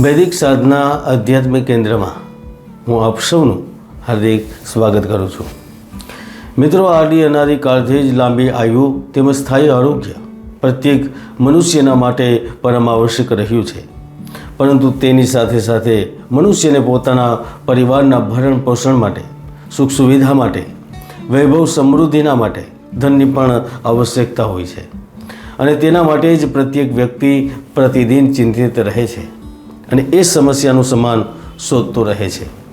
વૈદિક સાધના આધ્યાત્મિક કેન્દ્રમાં હું આપ સૌનું હાર્દિક સ્વાગત કરું છું. મિત્રો, આડી અનાદી કાળથી જ લાંબી આયુ તેમજ સ્થાયી આરોગ્ય પ્રત્યેક મનુષ્યના માટે પરમ આવશ્યક રહ્યું છે. પરંતુ તેની સાથે સાથે મનુષ્યને પોતાના પરિવારના ભરણ પોષણ માટે સુખ સુવિધા માટે, વૈભવ સમૃદ્ધિના માટે ધનની પણ આવશ્યકતા હોય છે. અને તેના માટે જ પ્રત્યેક વ્યક્તિ પ્રતિદિન ચિંતિત રહે છે. અને એ સમસ્યાનું સમાન શોધતો રહે છે.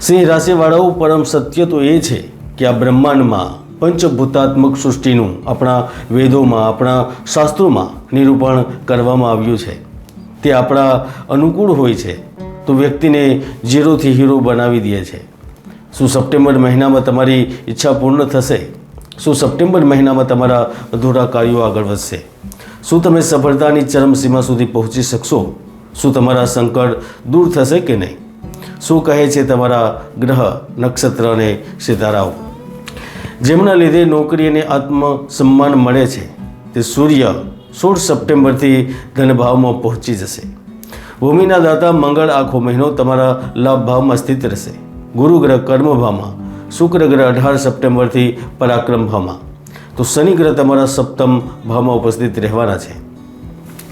સિંહ રાશિવાળાઓ પરમ સત્ય તો એ છે કે આ બ્રહ્માંડમાં પંચભૂતાત્મક સૃષ્ટિનું આપણા વેદોમાં, આપણા શાસ્ત્રોમાં નિરૂપણ કરવામાં આવ્યું છે. તે આપણા અનુકૂળ હોય છે તો વ્યક્તિને ઝીરોથી હીરો બનાવી દે છે. શું સપ્ટેમ્બર મહિનામાં તમારી ઈચ્છા પૂર્ણ થશે? શું સપ્ટેમ્બર મહિનામાં તમારા અધૂરા કાર્યો આગળ વધશે? શું તમે સફળતાની ચરમસીમા સુધી પહોંચી શકશો? શું તમારા સંકટ દૂર થશે કે નહીં? શું કહે છે તમારા ગ્રહ નક્ષત્ર અને સિતારાઓ? જેમના લીધે નોકરી અને આત્મસન્માન મળે છે, તે સૂર્ય સોળ સપ્ટેમ્બરથી ધનભાવમાં પહોંચી જશે. ભૂમિના દાતા મંગળ આખો મહિનો તમારા લાભ ભાવમાં સ્થિત રહેશે. ગુરુ ગ્રહ કર્મભાવમાં, શુક્ર ગ્રહ અઢાર સપ્ટેમ્બરથી પરાક્રમ ભાવમાં તો શનિ ગ્રહ તમારા સપ્તમ ભાવમાં ઉપસ્થિત રહેવાના છે.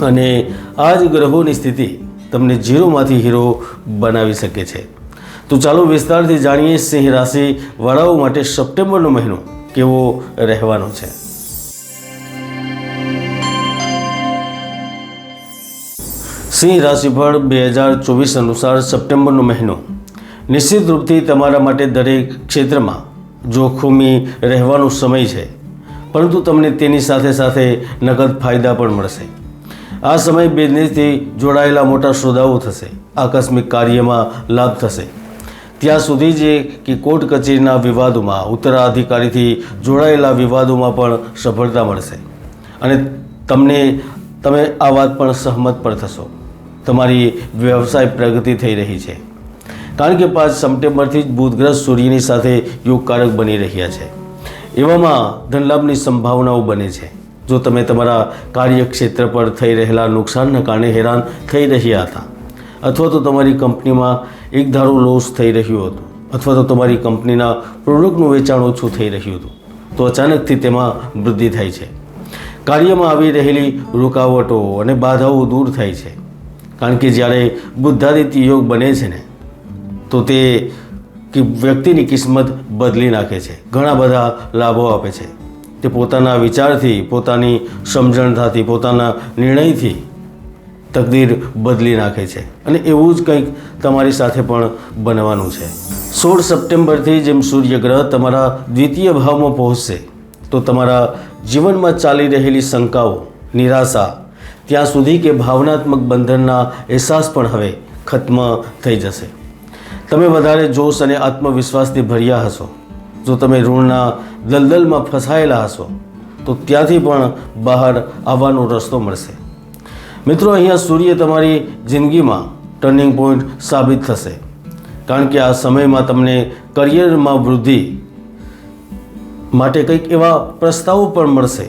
અને આ જ ગ્રહોની સ્થિતિ તમને ઝીરોમાંથી હીરો બનાવી શકે છે. તો ચાલો વિસ્તારથી જાણીએ સિંહ રાશિ વાળાઓ માટે સપ્ટેમ્બરનો મહિનો કેવો રહેવાનો છે. સિંહ રાશિફળ બે હજાર ચોવીસ અનુસાર સપ્ટેમ્બરનો મહિનો. નિશ્ચિત રૂપથી તમારા માટે દરેક ક્ષેત્રમાં જોખમી રહેવાનો સમય છે. પરંતુ તમને તેની સાથે સાથે નગદ ફાયદા પણ મળશે. આ સમય બિઝનેસથી જોડાયેલા મોટા સોદાઓ થશે. આકસ્મિક કાર્યમાં લાભ થશે. ત્યાં સુધી જે કે કોર્ટ કચેરીના વિવાદોમાં, ઉત્તરાધિકારીથી જોડાયેલા વિવાદોમાં પણ સફળતા મળશે. અને તમને, તમે આ વાત પણ સહમત પણ થશો. તમારી વ્યવસાય પ્રગતિ થઈ રહી છે. કારણ કે પાંચ સપ્ટેમ્બરથી જ બુધગ્રહ સૂર્યની સાથે યોગકારક બની રહ્યા છે. એવામાં ધનલાભની સંભાવનાઓ બને છે. જો તમે તમારા કાર્યક્ષેત્ર પર થઈ રહેલા નુકસાનના કારણે હેરાન થઈ રહ્યા હતા, અથવા તો તમારી કંપનીમાં એક લોસ થઈ રહ્યો હતો, અથવા તો તમારી કંપનીના પ્રોડક્ટનું વેચાણ ઓછું થઈ રહ્યું હતું, તો અચાનકથી તેમાં વૃદ્ધિ થાય છે. કાર્યમાં આવી રહેલી રૂકાવટો અને બાધાઓ દૂર થાય છે. કારણ કે જ્યારે બુદ્ધાદિત્ય યોગ બને છે ને, તો તે વ્યક્તિની કિસ્મત બદલી નાખે છે. ઘણા બધા લાભો આપે છે. તે પોતાના વિચારથી, પોતાની સમજણતાથી, પોતાના નિર્ણયથી તકદીર બદલી નાખે છે. અને એવું જ કંઈક તમારી સાથે પણ બનવાનું છે. સોળ સપ્ટેમ્બરથી જેમ સૂર્યગ્રહ તમારા દ્વિતીય ભાવમાં પહોંચશે, તો તમારા જીવનમાં ચાલી રહેલી શંકાઓ, નિરાશા, ત્યાં સુધી કે ભાવનાત્મક બંધનના અહેસાસ પણ હવે ખત્મ થઈ જશે. તમે વધારે જોશ અને આત્મવિશ્વાસથી ભર્યા હશો. જો તમે ઋણના દલદલમાં ફસાયેલા હશો, તો ત્યાંથી પણ બહાર આવવાનો રસ્તો મળશે. મિત્રો, અહીંયા સૂર્ય તમારી જિંદગીમાં ટર્નિંગ પોઈન્ટ સાબિત થશે. કારણ કે આ સમયમાં તમને કરિયરમાં વૃદ્ધિ માટે કંઈક એવા પ્રસ્તાવો પણ મળશે.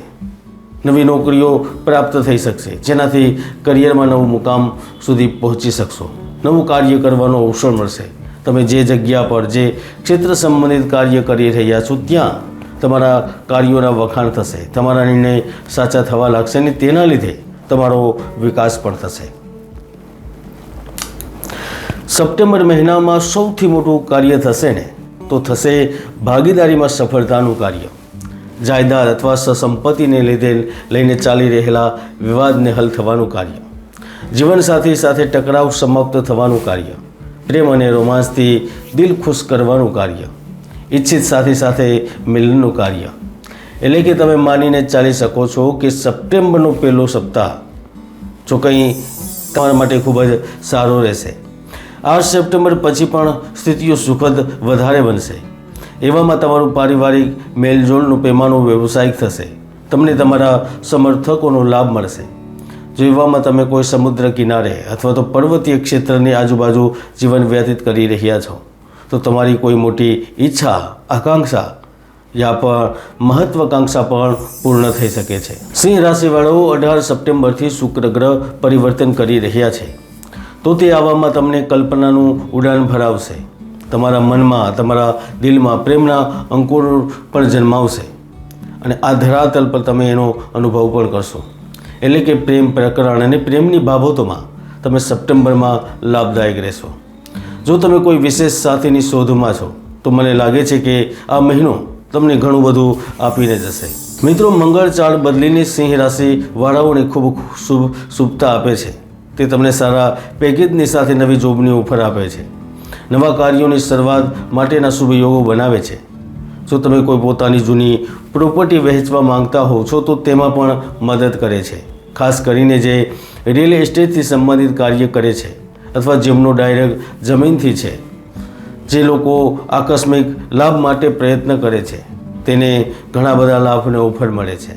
નવી નોકરીઓ પ્રાપ્ત થઈ શકશે, જેનાથી કરિયરમાં નવું મુકામ સુધી પહોંચી શકશો. નવું કાર્ય કરવાનો અવસર મળશે. તમે જે જગ્યા પર, જે ક્ષેત્ર સંબંધિત કાર્ય કરી રહ્યા છો, ત્યાં તમારા કાર્યોના વખાણ થશે. તમારા નિર્ણય સાચા થવા લાગશે અને તેના લીધે તમારો વિકાસ પણ થશે. સપ્ટેમ્બર મહિનામાં સૌથી મોટું કાર્ય થશે ને? તો થશે ભાગીદારીમાં સફળતાનું કાર્ય. જાયદાદ અથવા સંપત્તિને લીધે લઈને ચાલી રહેલા વિવાદને હલ થવાનું કાર્ય. જીવનસાથી સાથે ટકરાવ સમાપ્ત થવાનું કાર્ય. પ્રેમ અને રોમાંસથી દિલ ખુશ કરવાનું કાર્ય, ઈચ્છિત સાથી સાથે મિલનનું કાર્ય. એટલે કે તમે માનીને ચાલી શકો છો કે સપ્ટેમ્બરનો પહેલો સપ્તાહ, જો કંઈ તમારા માટે ખૂબ જ સારો રહેશે. આઠ સપ્ટેમ્બર પછી પણ સ્થિતિઓ સુખદ વધારે બનશે. એવામાં તમારું પારિવારિક મેલજોલનું પેમાનું વ્યવસાયિક થશે. તમને તમારા સમર્થકોનો લાભ મળશે. જો એવામાં તમે કોઈ સમુદ્ર કિનારે અથવા તો પર્વતીય ક્ષેત્રની આજુબાજુ જીવન વ્યતીત કરી રહ્યા છો, તો તમારી કોઈ મોટી ઈચ્છા, આકાંક્ષા યા પણ મહત્વાકાંક્ષા પણ પૂર્ણ થઈ શકે છે. સિંહ રાશિવાળાઓ અઢાર સપ્ટેમ્બરથી શુક્ર ગ્રહ પરિવર્તન કરી રહ્યા છે. તો તે આવવામાં તમને કલ્પનાનું ઉડાન ભરાવશે. તમારા મનમાં, તમારા દિલમાં પ્રેમના અંકુર પણ જન્માવશે. અને આ ધરાતલ પર તમે એનો અનુભવ પણ કરશો. એટલે કે પ્રેમ પ્રકરણ અને પ્રેમની બાબતોમાં તમે સપ્ટેમ્બરમાં લાભદાયક રહેશો. જો તમે કોઈ વિશેષ સાથીની શોધમાં છો, તો મને લાગે છે કે આ મહિનો તમને ઘણું બધું આપીને જશે. મિત્રો, મંગળ ચાળ બદલીને સિંહ રાશિ વાળાઓને ખૂબ શુભ, શુભતા આપે છે. તે તમને સારા પેકેજની સાથે નવી જોબની ઓફર આપે છે. નવા કાર્યોની શરૂઆત માટેના શુભ યોગો બનાવે છે. જો તમે કોઈ પોતાની જૂની પ્રોપર્ટી વહેંચવા માંગતા હો છો, તો તેમાં પણ મદદ કરે છે. ખાસ કરીને જે રિયલ એસ્ટેટથી સંબંધિત કાર્ય કરે છે અથવા જેમનો ડાયરેક્ટ જમીનથી છે, જે લોકો આકસ્મિક લાભ માટે પ્રયત્ન કરે છે, તેને ઘણા બધા લાભને ઓફર મળે છે.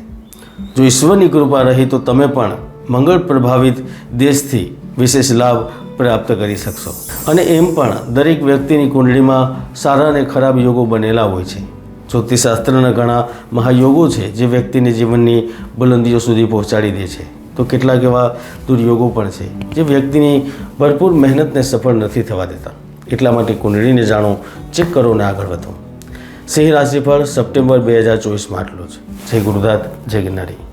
જો ઈશ્વરની કૃપા રહી તો તમે પણ મંગળ પ્રભાવિત દેશથી વિશેષ લાભ પ્રાપ્ત કરી શકશો. અને એમ પણ દરેક વ્યક્તિની કુંડળીમાં સારા અને ખરાબ યોગો બનેલા હોય છે. જ્યોતિષશાસ્ત્રના ઘણા મહાયોગો છે જે વ્યક્તિને જીવનની બુલંદીઓ સુધી પહોંચાડી દે છે. તો કેટલાક એવા દુર્યોગો પણ છે જે વ્યક્તિની ભરપૂર મહેનતને સફળ નથી થવા દેતા. એટલા માટે કુંડળીને જાણો, ચેક કરો ને આગળ વધો. સિંહ રાશિ પર સપ્ટેમ્બર બે હજાર ચોવીસમાં આટલું જ. જય ગુરુદાત જય ગિરનારી.